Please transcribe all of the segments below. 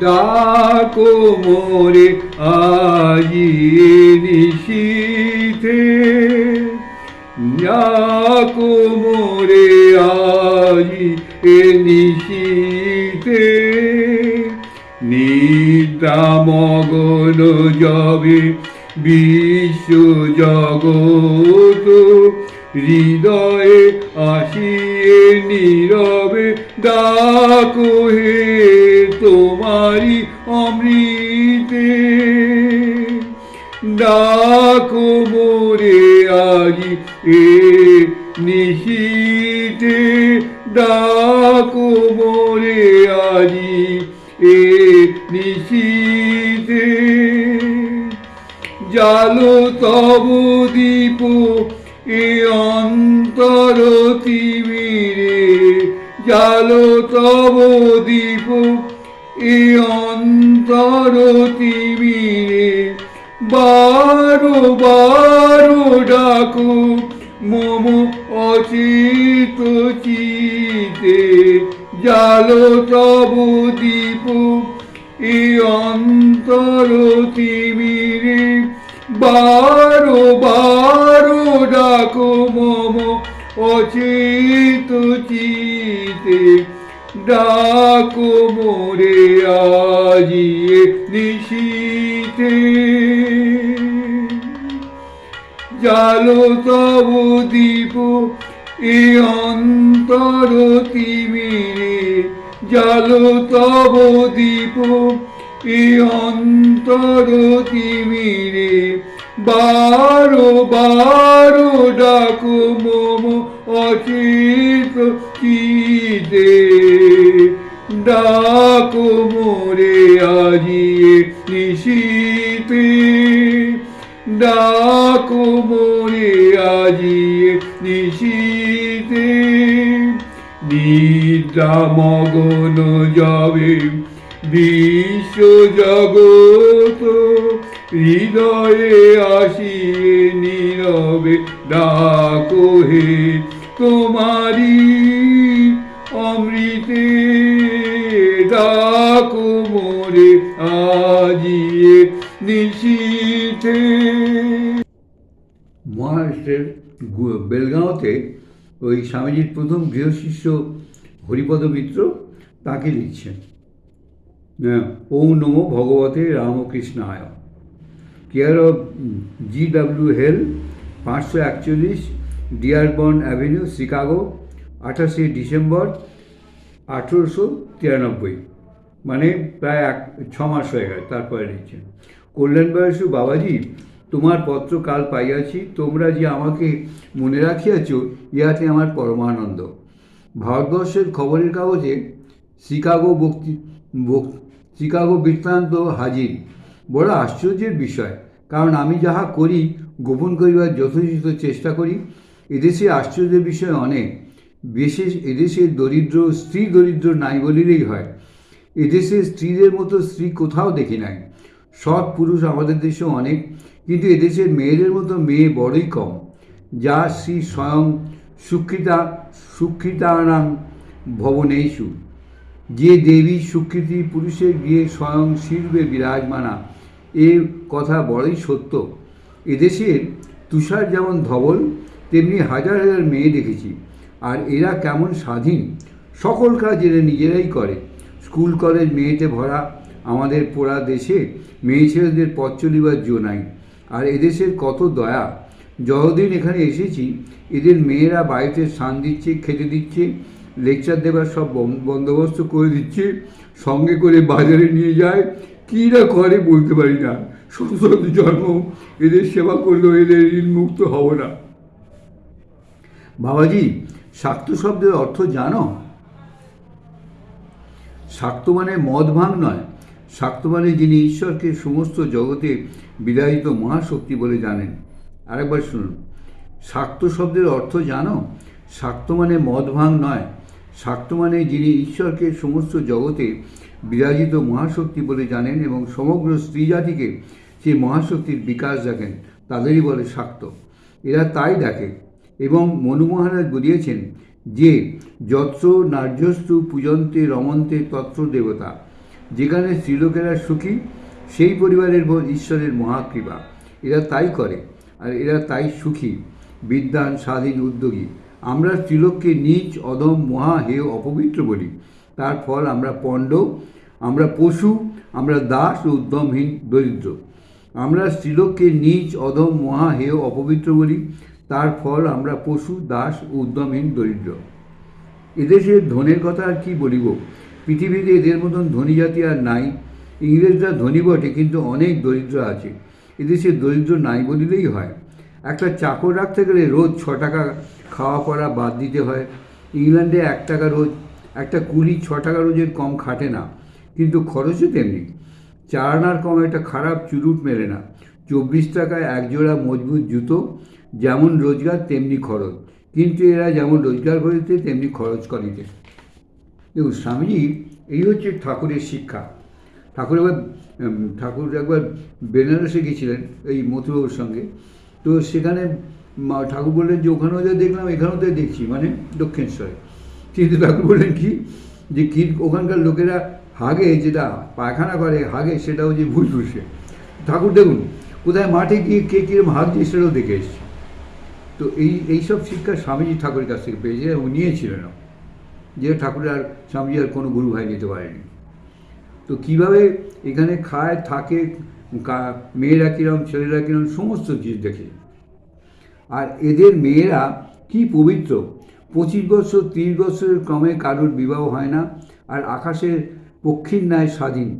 ডাকো মোরে আজি নিশীথে। ডাকো মোরে আজি এ নিদ্রা মগন যাবে বিশ্ব জগত হৃদয়ে আসিয়ে নীরবে ডাকো হে তোমারি অমৃতে। ডাকো মোরে আজি এ নিশীতে ডাকো মোরে আজি এ নিশীতে জালো তব দীপ এ অন্তর তিমিরে জালো তব দীপ। এ অন্তর তিমিরে বারো বারো ডাকো, মম অচিত চিতে জালো তব দীপ। এ অন্তর তিমিরে বারো বারো ডাকো মম, অচিত চিতে ডাকো মোরে আজিয়ে নিশীতে। জালো তব দীপ, এ অন্তর তিমিরে জালো তব দীপ এ অন্তর তিমিরে বারো বারো ডাকো মম অচিত চিতে ডাকো মোরে আজিয়ে নিশীতে। ডাকো মোরে আজিয়ে নিশীতে। নিদ্রা মগন যাবে বিশ্ব জগত হৃদয়ে আসিয়ে নীরবে ডাকো হে তোমারি অমৃতে ডাকো মোরে আজিয়ে নিশীথে। মহারাষ্ট্রের বেলগাঁওতে ওই স্বামীজির প্রথম গৃহশিষ্য হরিপদ মিত্র তাকে হ্যাঁ, ওম নমো ভগবতে রামকৃষ্ণায়। Care of G W Hale, পাঁচশো একচল্লিশ ডিয়ারবর্ন অ্যাভিনিউ, শিকাগো, আঠাশে ডিসেম্বর, আঠেরোশো তিরানব্বই। মানে প্রায় এক, ছ মাস হয়ে গেছে তারপরে লিখছেন কল্যাণ বয়সু বাবাজি, তোমার পত্র কাল পাইয়াছি, তোমরা যে আমাকে মনে রাখিয়াছ, ইহাতে আমার পরমানন্দ। ভারতবর্ষের খবরের কাগজে শিকাগো বক্তি বক- শিকাগো বৃত্তান্ত হাজির। বড় আশ্চর্যের বিষয়, কারণ আমি যাহা করি, গোপন করিবার যথোচিত চেষ্টা করি, এদেশে আশ্চর্যের বিষয় অনেক। বিশেষ এদেশে দরিদ্র, স্ত্রী দরিদ্র নাই বলিলেই হয়। এদেশে স্ত্রীদের মতো স্ত্রী কোথাও দেখি নাই। সৎ পুরুষ আমাদের দেশে অনেক, কিন্তু এদেশের মেয়েদের মতো মেয়ে বড়ই কম। যা শ্রী স্বয়ং সুকৃতা, সুকৃতানাং ভবনেষু। যে দেবী সুকৃতি পুরুষের গিয়ে স্বয়ং শিল্পে বিরাজমানা। এ কথা বড়ই সত্য। এদেশের তুষার যেমন ধবল, তেমনি হাজার হাজার মেয়ে দেখেছি। আর এরা কেমন স্বাধীন। সকল কাজ এরা নিজেরাই করে। স্কুল, কলেজ, মেয়েতে ভরা আমাদের পোড়া দেশে মেয়ে ছেলেদের পথ চলিবার জো নাই। আর এদেশের কত দয়া। যতদিন এখানে এসেছি, এদের মেয়েরা বাড়িতে স্নান দিচ্ছে, খেতে দিচ্ছে লেকচার দেবার সব বন্দোবস্ত করে দিচ্ছে, সঙ্গে করে বাজারে নিয়ে যায়। কী না করে বলতে পারি না। সংসদ জন্ম, এদের সেবা করলেও এদের ঋণ মুক্ত হব না। বাবাজি, শাক্ত শব্দের অর্থ জানো? শাক্ত মানে মদ ভাঙ নয়। শাক্ত মানে যিনি ঈশ্বরকে সমস্ত জগতে বিদায়িত মহাশক্তি বলে জানেন। আরেকবার শুনুন। শাক্ত শব্দের অর্থ জানো? শাক্ত মানে মদ ভাঙ নয়। শাক্ত মানে যিনি ঈশ্বরকে সমস্ত জগতে বিরাজিত মহাশক্তি বলে জানেন এবং সমগ্র স্ত্রী জাতিকে সেই মহাশক্তির বিকাশ দেখেন, তাদেরই বলে শাক্ত এরা তাই দেখে এবং মনু মহারাজ বলিয়েছেন যে যত্র, নার্যস্তু, পূজন্তে, রমন্তে, তত্র দেবতা, যেখানে স্ত্রীলোকেরা সুখী, সেই পরিবারের ঈশ্বরের মহাকৃপা। এরা তাই করে আর এরা তাই সুখী, বিদ্যান স্বাধীন উদ্যোগী। আমরা স্ত্রীলোককে নিচ অদম মহা, হেয়, অপবিত্র বলি। তার ফল আমরা পণ্ড, আমরা পশু, আমরা দাস ও উদ্যমহীন, দরিদ্র। আমরা স্ত্রীলোককে নিচ অদম মহা, হেয়, অপবিত্র বলি। তার ফল আমরা পশু, দাস ও উদ্যমহীন, দরিদ্র। এদেশের ধনের কথা আর কি বলিব? পৃথিবীতে এদের মতন ধনী জাতি আর নাই। ইংরেজরা ধনী বটে, কিন্তু অনেক দরিদ্র আছে। এদেশে দরিদ্র নাই বলিলেই হয়। একটা চাকর রাখতে গেলে রোজ ছ টাকা খাওয়া পড়া বাদ দিতে হয়। ইংল্যান্ডে এক টাকা রোজ, একটা কুলি ছ টাকা রোজের কম খাটে না। কিন্তু খরচও তেমনি। চার আনার কম একটা খারাপ চুরুট মেলে না। চব্বিশ টাকায় এক জোড়া মজবুত জুতো, যেমন রোজগার, তেমনি খরচ। কিন্তু এরা যেমন রোজগার করিতে তেমনি খরচ করিতে দেখুন, স্বামীজি, এই হচ্ছে ঠাকুরের শিক্ষা। ঠাকুর একবার ঠাকুর একবার বেনারসে গেছিলেন, এই মথুরবাবুর সঙ্গে। তো সেখানে ঠাকুর বললেন যে ওখানেও যা দেখলাম, এখানেও তাই দেখছি মানে দক্ষিণেশ্বরে। কিন্তু ঠাকুর বললেন কি, যে কি ওখানকার লোকেরা হাগে, যেটা পায়খানা করে হাগে সেটা হচ্ছে ভুসভুসে ঠাকুর দেখুন, কোথায় মাঠে গিয়ে কে কীরকম হাগছে সেটাও দেখে এসছে। তো এই এইসব শিক্ষা স্বামীজি ঠাকুরের কাছ থেকে পেয়েছে এবং নিয়েছিলেন। যে ঠাকুরের আর স্বামীজি আর কোনো গুরু ভাই নিতে পারেনি। তো কীভাবে এখানে খায়, থাকে মেয়েরা কিরম, ছেলেরা কিরম, সমস্ত জিনিস দেখে। আর এদের মেয়েরা কি পবিত্র? পঁচিশ বছর তিরিশ বছরের ক্রমে কারোর বিবাহ হয় না, আর আকাশের পক্ষীর ন্যায় স্বাধীন।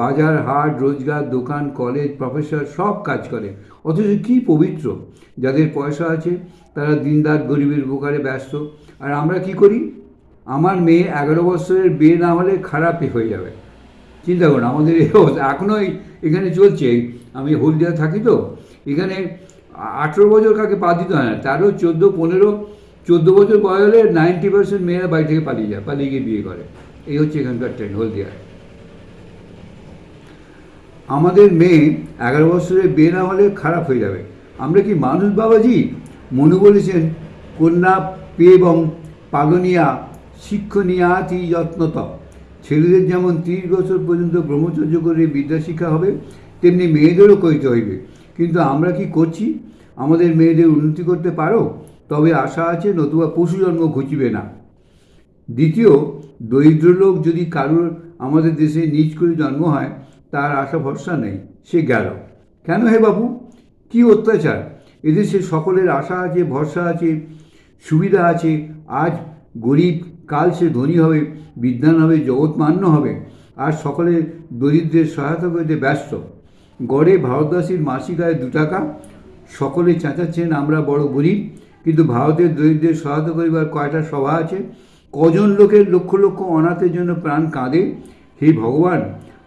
বাজার, হাট, রোজগার, দোকান, কলেজ প্রফেসর সব কাজ করে। অথচ কি পবিত্র? যাদের পয়সা আছে, তারা দিনদার গরিবের উপকারে ব্যস্ত। আর আমরা কি করি? আমার মেয়ে এগারো বছরের বিয়ে না হলে খারাপই হয়ে যাবে। চিন্তা করুন, আমাদের এই অবস্থা। এখনও এখানে চলছে আমি হলদিয়া থাকি তো, এখানে আঠেরো বছর কাকে পা দিতে হয় না, তেরো, চোদ্দ, পনেরো, চোদ্দ বছর বয়স হলে নাইনটি পার্সেন্ট মেয়েরা বাড়ি থেকে পালিয়ে যায়, পালিয়ে গিয়ে বিয়ে করে। এই হচ্ছে এখানকার ট্রেন্ড হলদিয়ায়। আমাদের মেয়ে এগারো বছরের বিয়ে না হলে খারাপ হয়ে যাবে। আমরা কি মানুষ বাবাজি? মনু বলেছেন, কন্যা পেবং পালনিয়া, শিক্ষণীয়াতি যত্নত। ছেলেদের যেমন তিরিশ বছর পর্যন্ত ব্রহ্মচর্য করে বিদ্যা শিক্ষা হবে, তেমনি মেয়েদেরও করিতে হইবে। কিন্তু আমরা কি করছি? আমাদের মেয়েদের উন্নতি করতে পারো? তবে আশা আছে নতুবা পশু জন্ম ঘুচিবে না। দ্বিতীয়, দরিদ্র লোক যদি কারোর আমাদের দেশে নিজ করে জন্ম হয়, তার আশা ভরসা নেই, সে গেল। কেন হে বাবু কি অত্যাচার? এদেশে সকলের আশা আছে, ভরসা আছে, সুবিধা আছে। আজ গরিব কাল সে ধনী হবে বিদ্যান হবে জগৎমান্য হবে, আর সকলে দরিদ্রের সহায়তা করতে ব্যস্ত। গড়ে ভারতবাসীর মাসিক আয় দু টাকা। সকলে চেঁচাচ্ছেন, আমরা বড় গরিব কিন্তু ভারতের দরিদ্রের সহায়তা করিবার কয়টা সভা আছে? কজন লোকের লক্ষ লক্ষ অনাথের জন্য প্রাণ কাঁদে? হে ভগবান,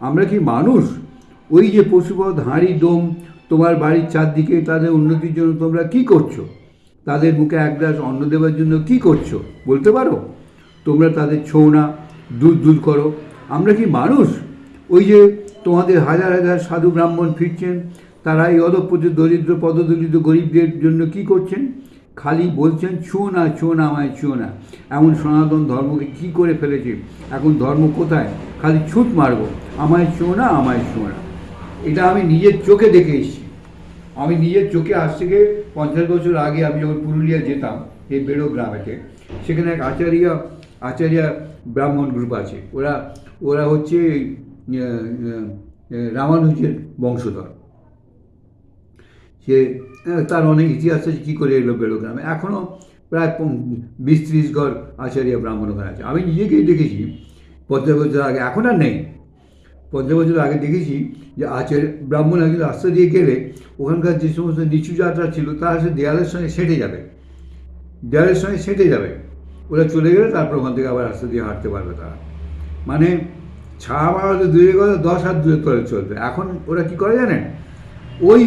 আমরা কি মানুষ? ওই যে পশুপথ হাঁড়ি ডোম তোমার বাড়ির চারদিকে তাদের উন্নতির জন্য তোমরা কি করছ? তাদের মুখে এক গ্লাস অন্ন দেওয়ার জন্য কি করছ? বলতে পারো? তোমরা তাদের ছৌ না, দুধ দুধ করো। আমরা কি মানুষ? ওই যে তোমাদের হাজার হাজার সাধু ব্রাহ্মণ ফিরছেন, তারা এই অদপ্য দরিদ্র পদদলিত গরিবদের জন্য কি করছেন? খালি বলছেন ছুঁয়ো না ছুঁয়ো না আমায় ছুঁয়ো না। এমন সনাতন ধর্মকে কি করে ফেলেছে? এখন ধর্ম কোথায়? খালি ছুট মারবো, আমায় ছুঁয়ো না, আমায় ছুঁয়ো না। এটা আমি নিজের চোখে দেখে এসেছি। আমি নিজের চোখে আজ থেকে পঞ্চাশ বছর আগে আমি যখন পুরুলিয়া যেতাম, এই বেড়ো গ্রামেতে, সেখানে এক আচার্য আচার্য ব্রাহ্মণ গ্রুপ আছে। ওরা ওরা হচ্ছে রামানুজের বংশধর। সে তার অনেক ইতিহাস আছে, কী করে এলো বেড়ো গ্রামে। এখনও প্রায় বিশ ত্রিশ ঘর আচার্য ব্রাহ্মণ ঘর আছে। আমি নিজেকেই দেখেছি, পঞ্চাশ বছর আগে, এখন আর নেই। পঞ্চাশ বছর আগে দেখেছি যে আচার্য ব্রাহ্মণ একজন রাস্তা দিয়ে গেলে ওখানকার যে সমস্ত নিচু যাত্রা ছিল, তারা সে দেয়ালের সঙ্গে সেটে যাবে। দেয়ালের সঙ্গে সেটে যাবে। ওরা চলে গেলে তারপর ওখান থেকে আবার রাস্তা দিয়ে হাঁটতে পারবে তারা। মানে ছা বাড়াতে দূরে কথা, দশ হাত দূরে তলে চলবে। এখন ওরা কি করে জানেন? ওই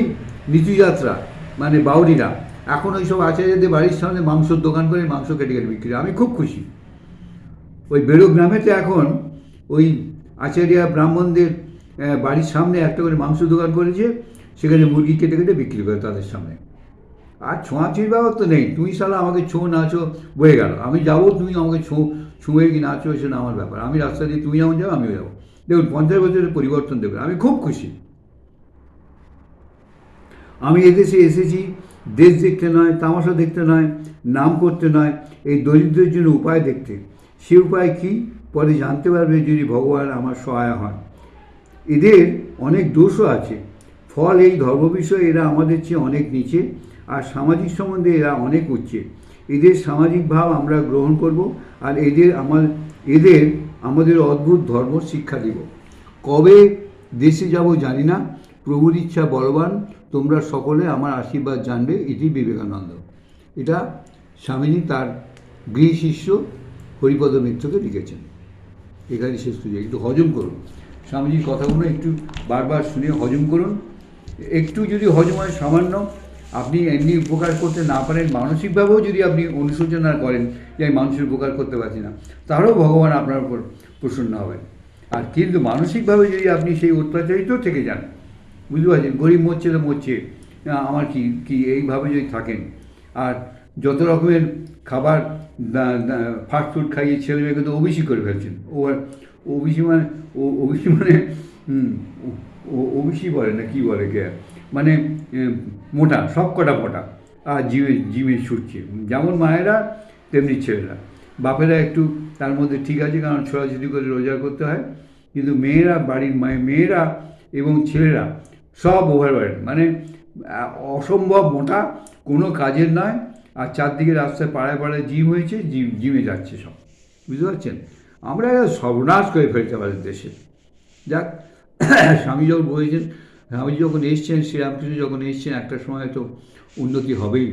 নিচু যাত্রা মানে বাউরিরা, এখন ওই সব আচার্যদের বাড়ির সামনে মাংসর দোকান করে মাংস কেটে কেটে বিক্রি করে। আমি খুব খুশি। ওই বেরো গ্রামেতে এখন ওই আচার্য ব্রাহ্মণদের বাড়ির সামনে একটা করে মাংস দোকান করেছে, সেখানে মুরগি কেটে কেটে বিক্রি করে তাদের সামনে। আর ছোঁয়াছুঁই ব্যাপার তো নেই। তুমি সালা আমাকে ছো নাচো বয়ে গেল। আমি যাব তুমি আমাকে ছো, ছুঁয়ে কি নাচো সেটা আমার ব্যাপার। আমি রাস্তা দিয়ে তুমি যেমন যাব, আমিও যাব। দেখুন, পঞ্চাশ বছরের পরিবর্তন দেবেন আমি খুব খুশি। আমি এদেশে এসেছি, দেশ দেখতে নয়, তামাশা দেখতে নয়, নাম করতে নয়, এই দরিদ্রের জন্য উপায় দেখতে। সে উপায় কি? পরে জানতে পারবে যদি ভগবান আমার সহায় হয় এদের অনেক দোষও আছে। ফল এই ধর্ম বিষয়ে এরা আমাদের চেয়ে অনেক নিচে। আর সামাজিক সম্বন্ধে এরা অনেক উচ্চে। এদের সামাজিক ভাব আমরা গ্রহণ করব আর এদের আমার এদের আমাদের অদ্ভুত ধর্ম শিক্ষা দেব। কবে দেশে যাব জানি না। প্রভুর ইচ্ছা বলবান, তোমরা সকলে আমার আশীর্বাদ জানবে, এটি বিবেকানন্দ। এটা স্বামীজি তার গৃহ শিষ্য হরিপদ মিত্রকে লিখেছেন। এখানে শেষ পুজো একটু হজম করুন। স্বামীজির কথাগুলো একটু বারবার শুনে হজম করুন। একটু যদি হজম হয় সামান্য আপনি এমনি উপকার করতে না পারেন, মানসিকভাবেও যদি আপনি অনুশোচনা করেন যে আমি মানুষের উপকার করতে পারছি না তাহলেও ভগবান আপনার উপর প্রসন্ন হবেন। আর কিন্তু মানসিকভাবে যদি আপনি সেই অত্যাচারিত থেকে যান, বুঝতে পারছেন? গরিব মরছে তো মরছে। আমার কি কি এইভাবে যদি থাকেন, আর যত রকমের খাবার ফাস্ট ফুড খাইয়ে ছেলে মেয়েকে তো ওবিসি করে ফেলছেন। ও ওবিসি মানে ওবিসি মানে ওবিসি বলে না, কি বলে কে? মানে মোটা, সব কটা মোটা। আর জিমে জিমে ছুটছে। যেমন মায়েরা, তেমনি ছেলেরা। বাপেরা একটু তার মধ্যে ঠিক আছে, কারণ ছোড়াছুটি করে রোজগার করতে হয়। কিন্তু মেয়েরা, বাড়ির মায়ে মেয়েরা এবং ছেলেরা সব ওভারওয়েট মানে অসম্ভব মোটা, কোনো কাজের নয়। আর চারদিকে রাস্তায় পাড়ায় পাড়ায় জিম হয়েছে, জিম, জিমে যাচ্ছে সব। বুঝতে পারছেন? আমরা সর্বনাশ করে ফেলতে আমাদের দেশে। যাক, স্বামী যখন বলেছেন স্বামী যখন এসছেন শ্রীরামকৃষ্ণ যখন এসছেন একটা সময় তো উন্নতি হবেই।